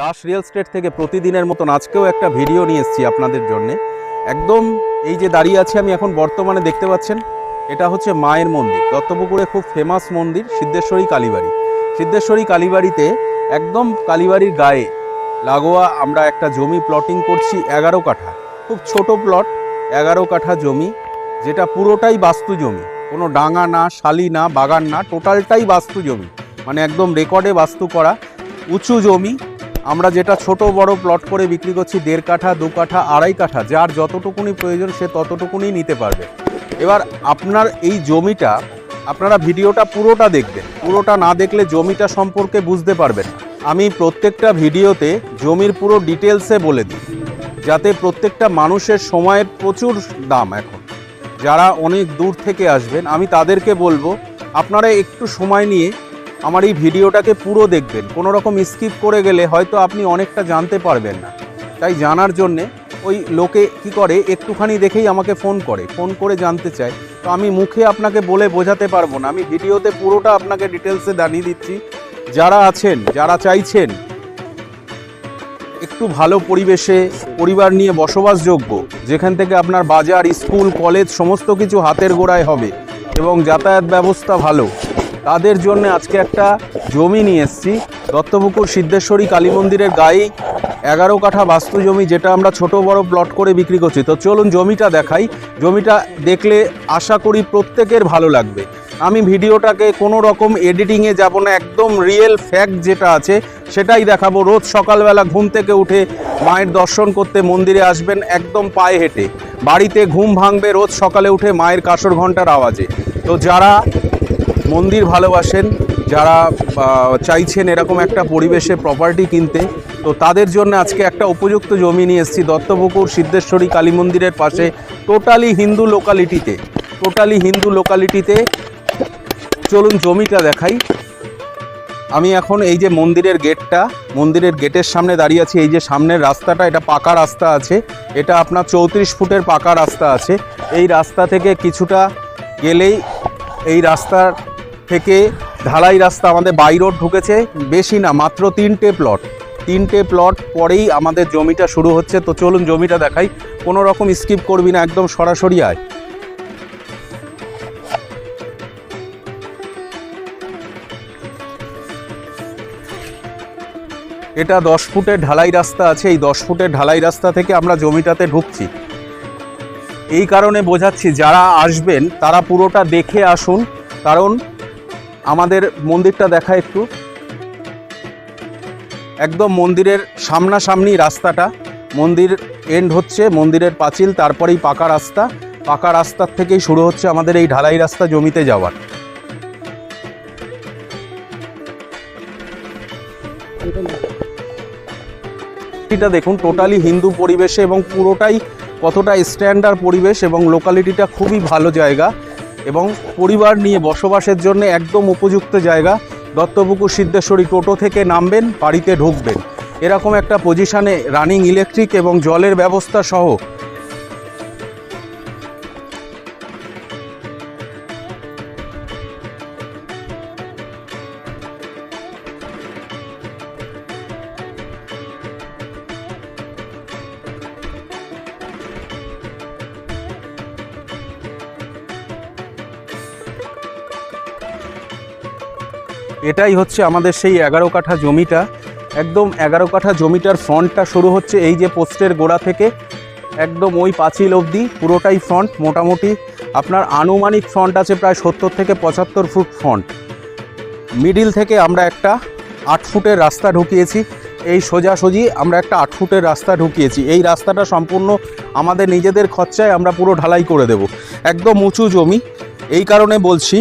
Das real estate থেকে প্রতিদিনের মতন আজকেও একটা ভিডিও নিয়ে এসেছি আপনাদের জন্য। একদম এই যে দাঁড়িয়ে আছে আমি এখন বর্তমানে দেখতে পাচ্ছেন, এটা হচ্ছে মায়ের মন্দির, দত্তপুকুরে খুব ফেমাস মন্দির, সিদ্ধেশ্বরী কালীবাড়ি। সিদ্ধেশ্বরী কালীবাড়িতে একদম কালীবাড়ির গায়ে লাগোয়া আমরা একটা জমি প্লটিং করছি এগারো কাঠা। খুব ছোট প্লট এগারো কাঠা জমি, যেটা পুরোটাই বাস্তু জমি। কোনো ডাঙা না, শালি না, বাগান না টোটালটাই বাস্তু জমি। মানে একদম রেকর্ডে বাস্তু করা, উঁচু জমি আমরা যেটা ছোট বড় প্লট করে বিক্রি করছি, দেড় কাঠা, দু কাঠা, আড়াই কাঠা, যার যতটুকুনি প্রয়োজন সে ততটুকুনি নিতে পারবে। এবার আপনার এই জমিটা, আপনারা ভিডিওটা পুরোটা দেখবেন। পুরোটা না দেখলে জমিটা সম্পর্কে বুঝতে পারবেন আমি প্রত্যেকটা ভিডিওতে জমির পুরো ডিটেলসে বলে দিই, যাতে প্রত্যেকটা মানুষের সময়ের প্রচুর দাম এখন। যারা অনেক দূর থেকে আসবেন, আমি তাদেরকে বলব, আপনারা একটু সময় নিয়ে আমার এই ভিডিওটাকে পুরো দেখবেন। কোনো রকম স্কিপ করে গেলে হয়তো আপনি অনেকটা জানতে পারবেন না। তাই জানার জন্যে ওই লোকে কি করে, একটুখানি দেখেই আমাকে ফোন করে। ফোন করে জানতে চায়। তো আমি মুখে আপনাকে বলে বোঝাতে পারব না। আমি ভিডিওতে পুরোটা আপনাকে ডিটেলসে জানিয়ে দিচ্ছি। যারা আছেন, যারা চাইছেন, একটু ভালো পরিবেশে পরিবার নিয়ে বসবাসযোগ্য, যেখান থেকে আপনার বাজার, স্কুল, কলেজ, সমস্ত কিছু হাতের গোড়ায় হবে এবং যাতায়াত ব্যবস্থা ভালো তাদের জন্য আজকে একটা জমি নিয়ে এসেছি। দত্তপুকুর, সিদ্ধেশ্বরী কালী মন্দিরের গায়ে এগারো কাঠা বাস্তু জমি যেটা আমরা ছোট বড় প্লট করে বিক্রি করছি। তো চলুন জমিটা দেখাই। জমিটা দেখলে আশা করি প্রত্যেকের ভালো লাগবে। আমি ভিডিওটাকে কোনো রকম এডিটিংয়ে যাব না, একদম রিয়েল ফ্যাক্ট যেটা আছে সেটাই দেখাবো। রোজ সকালবেলা ঘুম থেকে উঠে মায়ের দর্শন করতে মন্দিরে আসবেন, একদম পায়ে হেঁটে। বাড়িতে ঘুম ভাঙবে, রোজ সকালে উঠে মায়ের কাসর ঘণ্টার আওয়াজে। তো যারা মন্দির ভালোবাসেন, যারা চাইছেন এরকম একটা পরিবেশে প্রপার্টি কিনতে, তো তাদের জন্য আজকে একটা উপযুক্ত জমি নিয়ে এসেছি, দত্তপুকুর, সিদ্ধেশ্বরী, কালী মন্দিরের পাশে টোটালি হিন্দু লোকালিটিতে টোটালি হিন্দু লোকালিটিতে চলুন জমিটা দেখাই। আমি এখন এই যে মন্দিরের গেটটা, মন্দিরের গেটের সামনে দাঁড়িয়ে আছি, এই যে সামনের রাস্তাটা, এটা পাকা রাস্তা আছে, এটা আপনার চৌত্রিশ ফুটের পাকা রাস্তা আছে। এই রাস্তা থেকে কিছুটা গেলেই এই রাস্তার থেকে ঢালাই রাস্তা আমাদের বাই রোড ঢুকেছে। বেশি না, মাত্র তিনটে প্লট তিনটে প্লট পরেই আমাদের জমিটা শুরু হচ্ছে। তো চলুন জমিটা দেখাই। কোনো রকম স্কিপ করবি না, একদম সরাসরি আয়। এটা দশ ফুটের ঢালাই রাস্তা আছে। এই দশ ফুটের ঢালাই রাস্তা থেকে আমরা জমিটাতে ঢুকছি। এই কারণে বোঝাচ্ছি, যারা আসবেন, তারা পুরোটা দেখে আসুন। কারণ আমাদের মন্দিরটা দেখা একটু। একদম মন্দিরের সামনাসামনি রাস্তাটা। মন্দির এন্ড হচ্ছে, মন্দিরের পাঁচিল, তারপরেই পাকা রাস্তা। পাকা রাস্তার থেকেই শুরু হচ্ছে আমাদের এই ঢালাই রাস্তা জমিতে যাওয়ার। এটা দেখুন টোটালি হিন্দু পরিবেশে এবং পুরোটাই কতটা স্ট্যান্ডার্ড পরিবেশ এবং লোকালিটিটা খুবই ভালো জায়গা। এবং পরিবার নিয়ে বসবাসের জন্য একদম উপযুক্ত জায়গা। দত্তপুকুর সিদ্ধেশ্বরী টোটো থেকে নামবেন, বাড়িতে ঢুকবেন। এরকম একটা পজিশানে রানিং ইলেকট্রিক এবং জলের ব্যবস্থা সহ এটাই হচ্ছে আমাদের সেই এগারো কাঠা জমিটা। একদম এগারো কাঠা জমিটার ফ্রন্টটা শুরু হচ্ছে এই যে পোস্টের গোড়া থেকে। একদম ওই পাঁচিল অবধি পুরোটাই ফ্রন্ট, মোটামুটি আপনার আনুমানিক ফ্রন্ট আছে প্রায় সত্তর থেকে পঁচাত্তর ফুট ফ্রন্ট। মিডিল থেকে আমরা একটা আট ফুটের রাস্তা ঢুকিয়েছি। এই সোজাসুজি আমরা একটা আট ফুটের রাস্তা ঢুকিয়েছি। এই রাস্তাটা সম্পূর্ণ আমাদের নিজেদের খরচায় আমরা পুরো ঢালাই করে দেব। একদম উঁচু জমি। এই কারণে বলছি,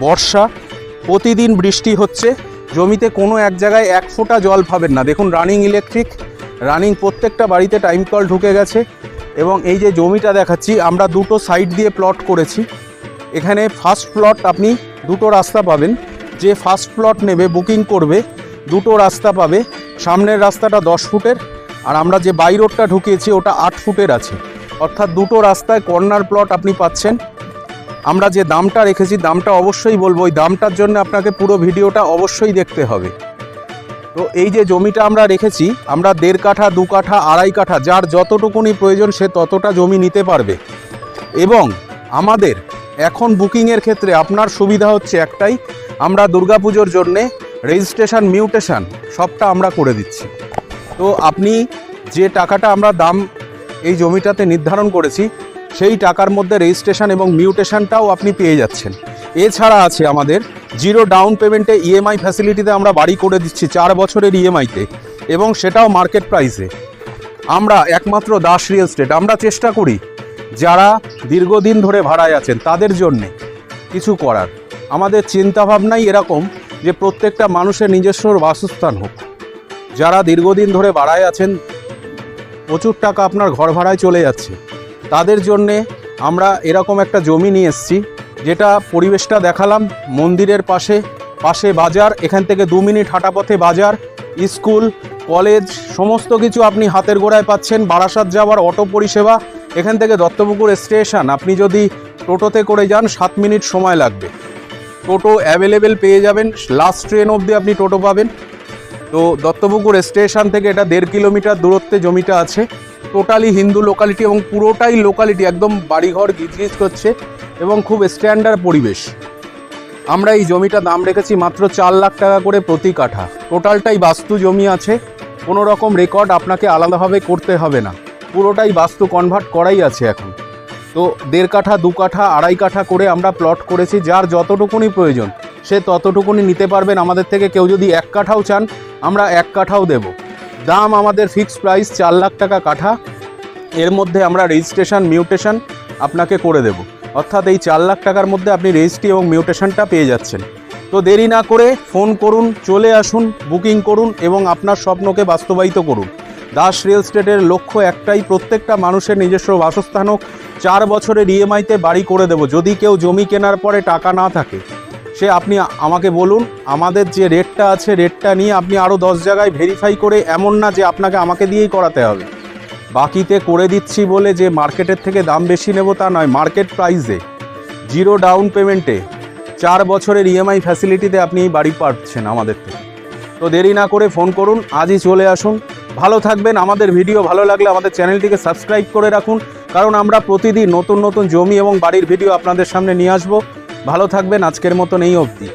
বর্ষা প্রতিদিন বৃষ্টি হচ্ছে। জমিতে কোনো এক জায়গায় এক ফোঁটা জল পাবেন না। দেখুন রানিং ইলেকট্রিক রানিং প্রত্যেকটা বাড়িতে টাইম কল ঢুকে গেছে এবং এই যে জমিটা দেখাচ্ছি, আমরা দুটো সাইড দিয়ে প্লট করেছি। এখানে ফার্স্ট প্লট আপনি দুটো রাস্তা পাবেন। যে ফার্স্ট প্লট নেবে বুকিং করবে, দুটো রাস্তা পাবে। সামনের রাস্তাটা দশ ফুটের আর আমরা যে বাই রোডটা ঢুকিয়েছি, ওটা আট ফুটের আছে। অর্থাৎ দুটো রাস্তায় কর্নার প্লট আপনি পাচ্ছেন। আমরা যে দামটা রেখেছি, দামটা অবশ্যই বলব। ওই দামটার জন্য আপনাকে পুরো ভিডিওটা অবশ্যই দেখতে হবে। তো এই যে জমিটা আমরা রেখেছি, আমরা দেড় কাঠা, দু কাঠা, আড়াই কাঠা, যার যতটুকুনি প্রয়োজন সে ততটা জমি নিতে পারবে। এবং আমাদের এখন বুকিংয়ের ক্ষেত্রে আপনার সুবিধা হচ্ছে একটাই, আমরা দুর্গাপুজোর জন্যে রেজিস্ট্রেশন, মিউটেশন সবটা আমরা করে দিচ্ছি। তো আপনি যে টাকাটা আমরা দাম এই জমিটাতে নির্ধারণ করেছি সেই টাকার মধ্যে রেজিস্ট্রেশন এবং মিউটেশনটাও আপনি পেয়ে যাচ্ছেন। এছাড়া আছে আমাদের জিরো ডাউন পেমেন্টে ইএমআই ফ্যাসিলিটিতে আমরা বাড়ি করে দিচ্ছি চার বছরের ইএমআইতে এবং সেটাও মার্কেট প্রাইসে। আমরা একমাত্র দাস রিয়েল স্টেট। আমরা চেষ্টা করি যারা দীর্ঘদিন ধরে ভাড়ায় আছেন তাদের জন্যে কিছু করার। আমাদের চিন্তাভাবনাই এরকম যে প্রত্যেকটা মানুষের নিজস্ব বাসস্থান হোক। যারা দীর্ঘদিন ধরে ভাড়ায় আছেন, প্রচুর টাকা আপনার ঘর ভাড়ায় চলে যাচ্ছে। তাদের জন্যে আমরা এরকম একটা জমি নিয়ে এসেছি, যেটা পরিবেশটা দেখালাম, মন্দিরের পাশে পাশে বাজার, এখান থেকে দু মিনিট হাঁটা পথে বাজার, স্কুল, কলেজ, সমস্ত কিছু আপনি হাতের গোড়ায় পাচ্ছেন, বারাসাত যাওয়ার অটো পরিষেবা, এখান থেকে দত্তপুকুর স্টেশন, আপনি যদি টোটোতে করে যান, সাত মিনিট সময় লাগবে। টোটো অ্যাভেলেবেল পেয়ে যাবেন, লাস্ট ট্রেন অবধি আপনি টোটো পাবেন। তো দত্তপুকুর স্টেশন থেকে এটা দেড় কিলোমিটার দূরত্বে জমিটা আছে। টোটালি হিন্দু লোকালিটি এবং পুরোটাই লোকালিটি একদম বাড়িঘর গিজগিজ করছে এবং খুব স্ট্যান্ডার্ড পরিবেশ। আমরা এই জমিটা দাম রেখেছি মাত্র চার লাখ টাকা করে প্রতি কাঠা। টোটালটাই বাস্তু জমি আছে। কোনো রকম রেকর্ড আপনাকে আলাদাভাবে করতে হবে না। পুরোটাই বাস্তু কনভার্ট করাই আছে এখন। তো দেড় কাঠা, দু কাঠা, আড়াই কাঠা করে আমরা প্লট করেছি। যার যতটুকুনি প্রয়োজন, সে ততটুকুনি নিতে পারবেন। আমাদের থেকে কেউ যদি এক কাঠাও চান, আমরা এক কাঠাও দেব। দাম আমাদের ফিক্সড প্রাইস চার লাখ টাকা কাঠা। এর মধ্যে আমরা রেজিস্ট্রেশন মিউটেশন আপনাকে করে দেব। অর্থাৎ এই চার লাখ টাকার মধ্যে আপনি রেজিস্ট্রি এবং মিউটেশনটা পেয়ে যাচ্ছেন। তো দেরি না করে ফোন করুন, চলে আসুন বুকিং করুন এবং আপনার স্বপ্নকে বাস্তবায়িত করুন। দাস রিয়েল স্টেটের লক্ষ্য একটাই, প্রত্যেকটা মানুষের নিজস্ব বাসস্থান হোক। চার বছরের ইএমআইতে বাড়ি করে দেব। যদি কেউ জমি কেনার পরে টাকা না থাকে সে আপনি আমাকে বলুন, আমাদের যে রেটটা আছে, রেটটা নিয়ে আপনি আরও দশ জায়গায় ভেরিফাই করে এমন না যে আপনাকে আমাকে দিয়েই করাতে হবে। বাকিতে করে দিচ্ছি বলে যে মার্কেটের থেকে দাম বেশি নেব তা নয় মার্কেট প্রাইসে জিরো ডাউন পেমেন্টে চার বছরের ইএমআই ফ্যাসিলিটিতে আপনি বাড়ি পাচ্ছেন আমাদের থেকে। তো দেরি না করে ফোন করুন, আজই চলে আসুন। ভালো থাকবেন, আমাদের ভিডিও ভালো লাগলে আমাদের চ্যানেলটিকে সাবস্ক্রাইব করে রাখুন। কারণ আমরা প্রতিদিন নতুন নতুন জমি এবং বাড়ির ভিডিও আপনাদের সামনে নিয়ে আসব। ভালো থাকবেন আজকের মতন এই অবধি।